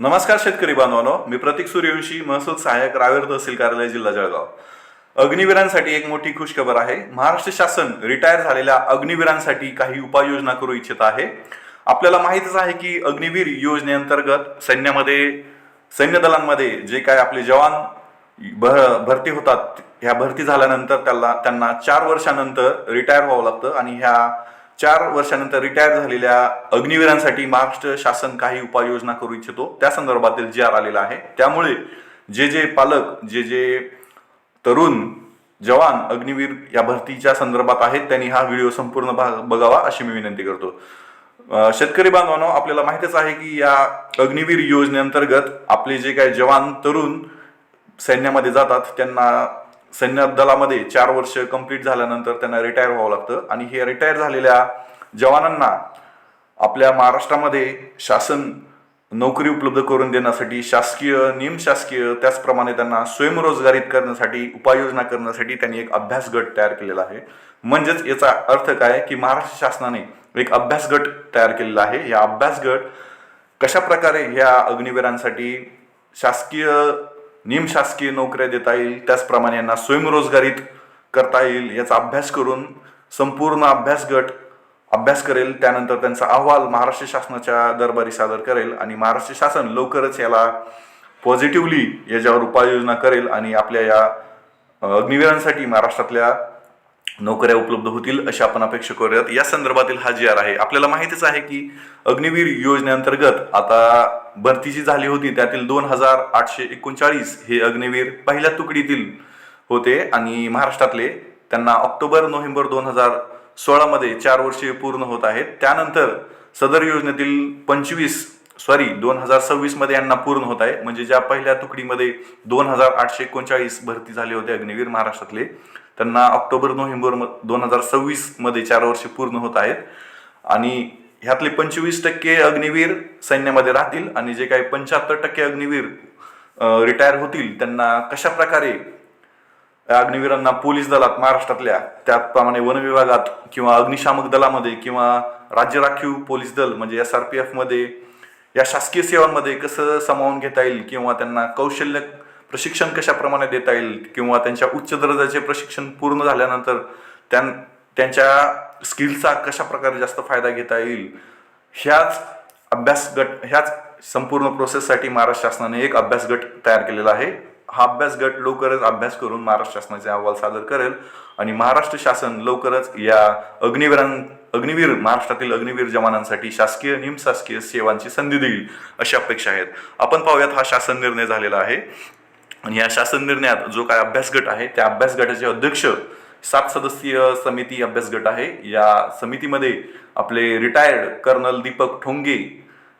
नमस्कार शेतकरी बांधवानो मी प्रतीक सूर्यवंशी महसूल सहाय्यक रावेर तहसील कार्यालय जिल्हा जळगाव. अग्निवीरांसाठी एक मोठी खुशखबर आहे. महाराष्ट्र शासन रिटायर झालेल्या अग्निवीरांसाठी काही उपाययोजना करू इच्छित आहे. आपल्याला माहितच आहे की अग्निवीर योजनेअंतर्गत सैन्यामध्ये सैन्य दलांमध्ये जे काय आपले जवान भरती होतात ह्या भरती झाल्यानंतर त्याला त्यांना चार वर्षानंतर रिटायर व्हावं लागतं आणि ह्या चार वर्षानंतर रिटायर झालेल्या अग्निवीरांसाठी महाराष्ट्र शासन काही उपाययोजना करू इच्छितो. त्या संदर्भातील जी आर आलेला आहे. त्यामुळे जे जे पालक जे जे तरुण जवान अग्निवीर या भरतीच्या संदर्भात आहेत त्यांनी हा व्हिडिओ संपूर्ण भाग बघावा अशी मी विनंती करतो. शेतकरी बांधवांनो आपल्याला माहितीच आहे की या अग्निवीर योजनेअंतर्गत आपले जे काही जवान तरुण सैन्यामध्ये जातात त्यांना सैन्य दलामध्ये चार वर्ष कंप्लीट झाल्यानंतर त्यांना रिटायर व्हावं लागतं. आणि हे रिटायर झालेल्या जवानांना आपल्या महाराष्ट्रामध्ये शासन नोकरी उपलब्ध करून देण्यासाठी शासकीय निमशासकीय त्याचप्रमाणे त्यांना स्वयंरोजगारीत करण्यासाठी उपाययोजना करण्यासाठी त्यांनी एक अभ्यास गट तयार केलेला आहे. म्हणजेच याचा अर्थ काय? की महाराष्ट्र शासनाने एक अभ्यास गट तयार केलेला आहे. या अभ्यास गट कशा प्रकारे ह्या अग्निवीरांसाठी शासकीय निमशासकीय नोकऱ्या देता येईल त्याचप्रमाणे यांना स्वयंरोजगारीत करता येईल याचा अभ्यास करून संपूर्ण अभ्यास गट अभ्यास करेल त्यानंतर त्यांचा अहवाल महाराष्ट्र शासनाच्या दरबारी सादर करेल आणि महाराष्ट्र शासन लवकरच याला पॉझिटिव्हली याच्यावर उपाययोजना करेल आणि आपल्या या अग्निवीरांसाठी महाराष्ट्रातल्या नोकऱ्या उपलब्ध होतील अशी आपण अपेक्षा करूयात. या संदर्भातील हा जी आर आहे आपल्याला माहितीच आहे की अग्निवीर योजनेअंतर्गत आता भरती जी झाली होती त्यातील दोन हजार आठशे एकोणचाळीस हे अग्निवीर पहिल्या तुकडीतील होते आणि महाराष्ट्रातले त्यांना ऑक्टोबर नोव्हेंबर दोन हजार सोळामध्ये चार वर्षे पूर्ण होत आहेत. त्यानंतर सदर योजनेतील पंचवीस सॉरी दोन हजार सव्वीसमध्ये यांना पूर्ण होत आहे. म्हणजे ज्या पहिल्या तुकडीमध्ये दोन हजार आठशे एकोणचाळीस भरती झाले होते अग्निवीर महाराष्ट्रातले त्यांना ऑक्टोबर नोव्हेंबर दोन हजार सव्वीसमध्ये चार वर्षे पूर्ण होत आहेत. आणि ह्यातले पंचवीस टक्के अग्निवीर सैन्यामध्ये राहतील आणि जे काही पंच्याहत्तर टक्के अग्निवीर रिटायर होतील त्यांना कशा प्रकारे या अग्निवीरांना पोलीस दलात महाराष्ट्रातल्या त्याचप्रमाणे वन विभागात किंवा अग्निशामक दलामध्ये किंवा राज्य राखीव पोलीस दल म्हणजे एस आर पी एफमध्ये या शासकीय सेवांमध्ये कसं सामावून घेता येईल किंवा त्यांना कौशल्य प्रशिक्षण कशाप्रमाणे देता येईल किंवा त्यांच्या उच्च दर्जाचे प्रशिक्षण पूर्ण झाल्यानंतर त्यां त्यांच्या स्किलचा कशा प्रकारे जास्त फायदा घेता येईल? ह्याच अभ्यास गट ह्याच संपूर्ण प्रोसेससाठी महाराष्ट्र शासनाने एक अभ्यास गट तयार केलेला आहे. हा अभ्यास गट लवकरच अभ्यास करून महाराष्ट्र शासनाचे अहवाल सादर करेल आणि महाराष्ट्र शासन लवकरच या अग्निवीरां अग्निवीर महाराष्ट्रातील अग्निवीर जवानांसाठी शासकीय निमशासकीय सेवांची संधी देईल अशी अपेक्षा आहेत. आपण पाहूयात हा शासन निर्णय झालेला आहे. आणि या शासन निर्णयात जो काय अभ्यास गट आहे त्या अभ्यास गटाचे अध्यक्ष सात सदस्यीय समिती अभ्यास गट आहे. या समितीमध्ये आपले रिटायर्ड कर्नल दीपक ठोंगे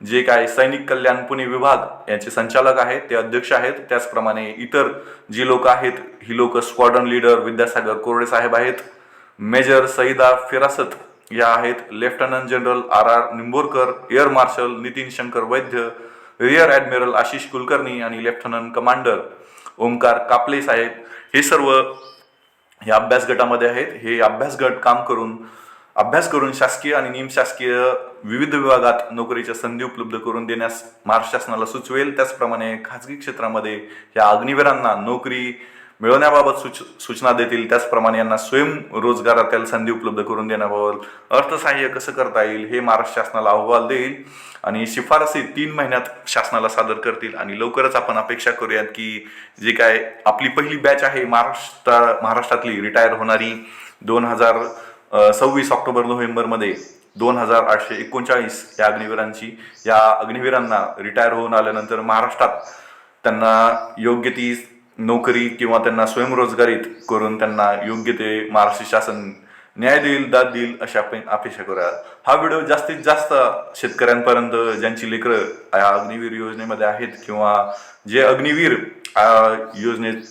जे काय सैनिक कल्याण पुणे विभाग यांचे संचालक आहेत ते अध्यक्ष आहेत. त्याचप्रमाणे इतर जी लोक आहेत ही लोक स्क्वॉड्रन लीडर विद्यासागर कोरडे साहेब आहेत. मेजर सईदा फिरासत या आहेत. Lieutenant general R R Nimborkar air marshal Nitin Shankar Vaidya rear admiral Ashish Kulkarni आणि लेफ्टनंट कमांडर ओमकार कापले साहेब हे सर्व या अभ्यास गटामध्ये आहेत. हे अभ्यास गट काम करून अभ्यास करून शासकीय आणि निमशासकीय विविध विभागात नोकरीच्या संधी उपलब्ध करून देण्यास महाराष्ट्र शासनाला सुचवेल. त्याचप्रमाणे खाजगी क्षेत्रामध्ये या अग्निवीरांना नोकरी मिळवण्याबाबत सूच सूचना देतील. त्याचप्रमाणे यांना स्वयंरोजगारातील संधी उपलब्ध करून देण्याबाबत अर्थसहाय्य कसं करता येईल हे महाराष्ट्र शासनाला अहवाल देईल आणि शिफारसी तीन महिन्यात शासनाला सादर करतील. आणि लवकरच आपण अपेक्षा करूयात की जे काय आपली पहिली बॅच आहे महाराष्ट्र महाराष्ट्रातली रिटायर होणारी दोन हजार सव्वीस ऑक्टोबर नोव्हेंबरमध्ये दोन हजार आठशे एकोणचाळीस या अग्निवीरांची या अग्निवीरांना रिटायर होऊन आल्यानंतर महाराष्ट्रात त्यांना योग्य ती नोकरी किंवा त्यांना स्वयंरोजगारीत करून त्यांना योग्य ते महाराष्ट्र शासन न्याय देईल दाद देईल अशी आपण अपेक्षा करूया. हा व्हिडिओ जास्तीत जास्त शेतकऱ्यांपर्यंत ज्यांची लेकरं या अग्निवीर योजनेमध्ये आहेत किंवा जे अग्निवीर योजनेत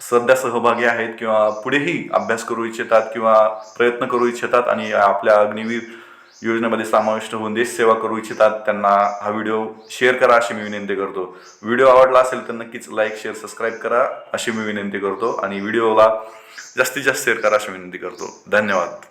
सध्या सहभागी आहेत किंवा पुढेही अभ्यास करू इच्छितात किंवा प्रयत्न करू इच्छितात आणि आपल्या अग्निवीर योजनेमध्ये समाविष्ट होऊन देश सेवा करू इच्छितात त्यांना हा व्हिडिओ शेअर करा अशी मी विनंती करतो. व्हिडिओ आवडला असेल तर नक्कीच लाईक शेअर सबस्क्राईब करा अशी मी विनंती करतो आणि व्हिडिओला जास्तीत जास्त शेअर करा अशी विनंती करतो. धन्यवाद.